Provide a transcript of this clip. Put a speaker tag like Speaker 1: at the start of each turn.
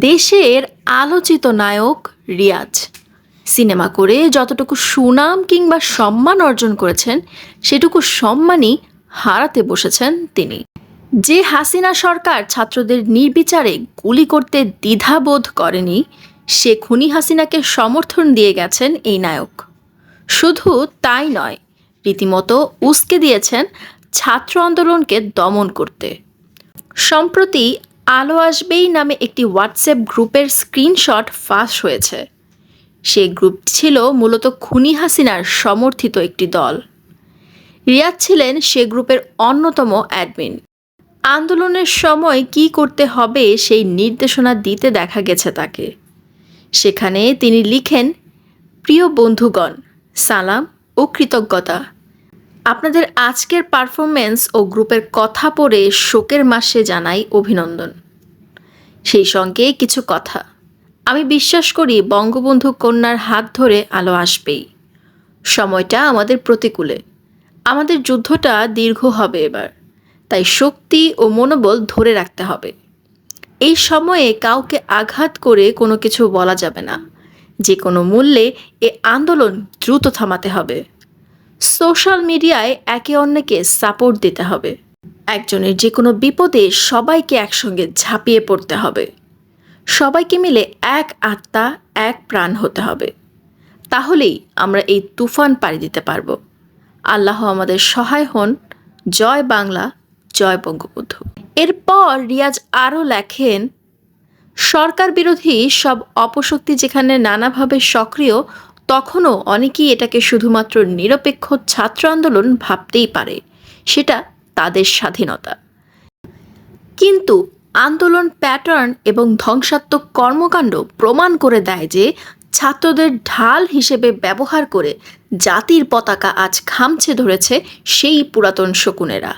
Speaker 1: দেশের আলোচিত নায়ক রিয়াজ। সিনেমা করে যতটুকু সুনাম কিংবা সম্মান অর্জন করেছেন, সেটুকু সম্মানই হারাতে বসেছেন তিনি। যে হাসিনা সরকার ছাত্রদের নির্বিচারে গুলি করতে দ্বিধাবোধ করেনি, সে খুনি হাসিনাকে সমর্থন দিয়ে গেছেন এই নায়ক। শুধু তাই নয়, রীতিমতো উস্কে দিয়েছেন ছাত্র আন্দোলনকে দমন করতে। সম্প্রতি আলো আসবেই নামে একটি হোয়াটসঅ্যাপ গ্রুপের স্ক্রিনশট ফাঁস হয়েছে। সেই গ্রুপটি ছিল মূলত খুনি হাসিনার সমর্থিত একটি দল। রিয়াদ ছিলেন সে গ্রুপের অন্যতম অ্যাডমিন আন্দোলনের সময় কি করতে হবে সেই নির্দেশনা দিতে দেখা গেছে তাকে। সেখানে তিনি লিখেন, প্রিয় বন্ধুগণ, সালাম ও কৃতজ্ঞতা। আপনাদের আজকের পারফরমেন্স ও গ্রুপের কথা পড়ে শোকের মাসে জানাই অভিনন্দন। সেই সঙ্গে কিছু কথা। আমি বিশ্বাস করি বঙ্গবন্ধু কন্যার হাত ধরে আলো আসবেই। সময়টা আমাদের প্রতিকূলে। আমাদের যুদ্ধটা দীর্ঘ হবে এবার। তাই শক্তি ও মনোবল ধরে রাখতে হবে। এই সময়ে কাউকে আঘাত করে কোনো কিছু বলা যাবে না। যে কোনো মূল্যে এ আন্দোলন দ্রুত থামাতে হবে। সোশ্যাল মিডিয়ায় একে অন্যকে সাপোর্ট দিতে হবে। একজনের যে কোনো বিপদে সবাইকে একসঙ্গে ঝাঁপিয়ে পড়তে হবে। সবাইকে মিলে এক আত্মা, এক প্রাণ হতে হবে। তাহলেই আমরা এই তুফান পাড়ি দিতে পারব। আল্লাহ আমাদের সহায় হন। জয় বাংলা, জয় বঙ্গবন্ধু। এরপর রিয়াজ আরও লেখেন, সরকার বিরোধী সব অপশক্তি যেখানে নানাভাবে সক্রিয়, তখনও অনেকেই এটাকে শুধুমাত্র নিরপেক্ষ ছাত্র আন্দোলন ভাবতেই পারে। সেটা তাদের স্বাধীনতা। কিন্তু আন্দোলন প্যাটার্ন এবং ধ্বংসাত্মক কর্মকাণ্ড প্রমাণ করে দেয় যে ছাত্রদের ঢাল হিসেবে ব্যবহার করে জাতির পতাকা আজ খামছে ধরেছে সেই পুরাতন শকুনেরা।